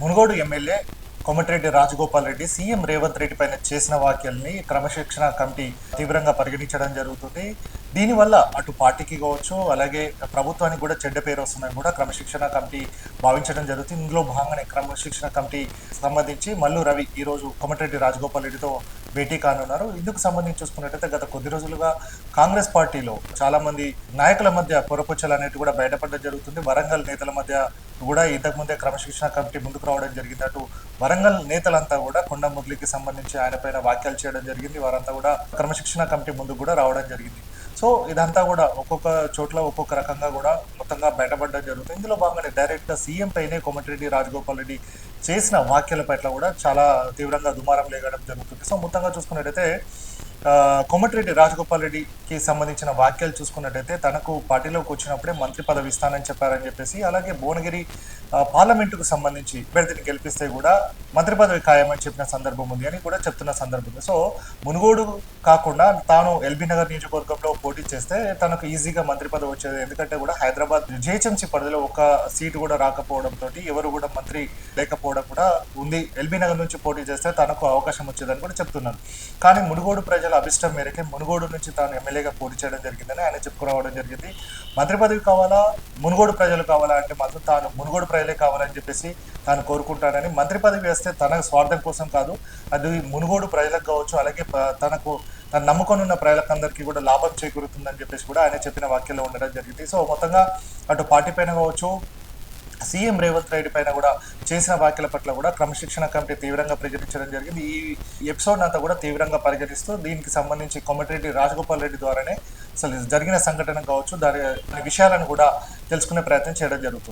Munugode MLA Komatireddy Rajagopal Reddy CM Revanth Reddy పైన చేసిన వ్యాఖ్యల్ని క్రమశిక్షణ కమిటీ తీవ్రంగా పరిగణించడం జరుగుతుంది. దీనివల్ల అటు పార్టీకి కావచ్చు అలాగే ప్రభుత్వానికి కూడా చెడ్డ పేరు వస్తుందని కూడా క్రమశిక్షణ కమిటీ భావించడం జరుగుతుంది. ఇందులో భాగంగానే క్రమశిక్షణ కమిటీ సంబంధించి మల్లు రవి ఈ రోజు రాజగోపాల్ రెడ్డితో భేటీ కానున్నారు. ఇందుకు సంబంధించి చూసుకున్నట్టయితే గత కొద్ది రోజులుగా కాంగ్రెస్ పార్టీలో చాలా మంది నాయకుల మధ్య పొరపొచ్చలు అనేవి కూడా బయటపడడం జరుగుతుంది. వరంగల్ నేతల మధ్య కూడా ఇంతకు ముందే క్రమశిక్షణ కమిటీ ముందుకు రావడం జరిగింది. అటు వరంగల్ నేతలంతా కూడా కొండ మురళికి సంబంధించి ఆయన పైన వ్యాఖ్యలు చేయడం జరిగింది. వారంతా కూడా క్రమశిక్షణ కమిటీ ముందు కూడా రావడం జరిగింది. సో ఇదంతా కూడా ఒక్కొక్క చోట్ల ఒక్కొక్క రకంగా కూడా మొత్తంగా బయటపడడం జరుగుతుంది. ఇందులో భాగంగానే డైరెక్ట్గా సీఎం పైనే కోమటిరెడ్డి రాజగోపాల్ రెడ్డి చేసిన వ్యాఖ్యల పట్ల కూడా చాలా తీవ్రంగా దుమారం లేగడం జరుగుతుంది. సో మొత్తంగా చూసుకున్నట్టయితే కొమటిరెడ్డి రాజగోపాల్ రెడ్డికి సంబంధించిన వ్యాఖ్యలు చూసుకున్నట్టయితే తనకు పార్టీలోకి వచ్చినప్పుడే మంత్రి పదవి ఇస్తానని చెప్పారని చెప్పేసి అలాగే భువనగిరి పార్లమెంటుకు సంబంధించి అభ్యర్థిని గెలిపిస్తే కూడా మంత్రి పదవి ఖాయమని చెప్పిన సందర్భం ఉంది అని కూడా చెప్తున్న సందర్భం ఉంది. సో మునుగోడు కాకుండా తాను ఎల్బీ నగర్ నియోజకవర్గంలో పోటీ చేస్తే తనకు ఈజీగా మంత్రి పదవి వచ్చేది. ఎందుకంటే కూడా హైదరాబాద్ జిహెచ్ఎంసీ పరిధిలో ఒక సీటు కూడా రాకపోవడంతో ఎవరు కూడా మంత్రి లేకపోవడం కూడా ఉంది. ఎల్బీ నగర్ నుంచి పోటీ చేస్తే తనకు అవకాశం వచ్చేదని కూడా చెప్తున్నారు. కానీ మునుగోడు ప్రజల అభిష్టం మేరకే మునుగోడు నుంచి తాను ఎమ్మెల్యేగా పోటీ చేయడం జరిగిందని ఆయన చెప్పుకురావడం జరిగింది. మంత్రి పదవి కావాలా? మునుగోడు ప్రజలు కావాలా అంటే మాత్రం తాను మునుగోడు ప్రజలే కావాలని చెప్పేసి తాను కోరుకుంటానని మంత్రి పదవి వేస్తే తన స్వార్థం కోసం కాదు అది మునుగోడు ప్రజలకు కావచ్చు అలాగే తనకు తను నమ్ముకొని ఉన్న ప్రజలకందరికీ కూడా లాభం చేకూరుతుందని చెప్పేసి కూడా ఆయన చెప్పిన వాక్యంలో ఉండడం జరిగింది. సో మొత్తంగా అటు పార్టీ పైన కావచ్చు సీఎం రేవంత్ రెడ్డి పైన కూడా చేసిన వ్యాఖ్యల పట్ల కూడా క్రమశిక్షణ కమిటీ తీవ్రంగా ప్రకటించడం జరిగింది. ఈ ఎపిసోడ్ అంతా కూడా తీవ్రంగా పరిగణిస్తూ దీనికి సంబంధించి కొమటిరెడ్డి రాజగోపాల్ రెడ్డి ద్వారానే అసలు జరిగిన సంఘటన కావచ్చు దాని విషయాలను కూడా తెలుసుకునే ప్రయత్నం చేయడం జరుగుతుంది.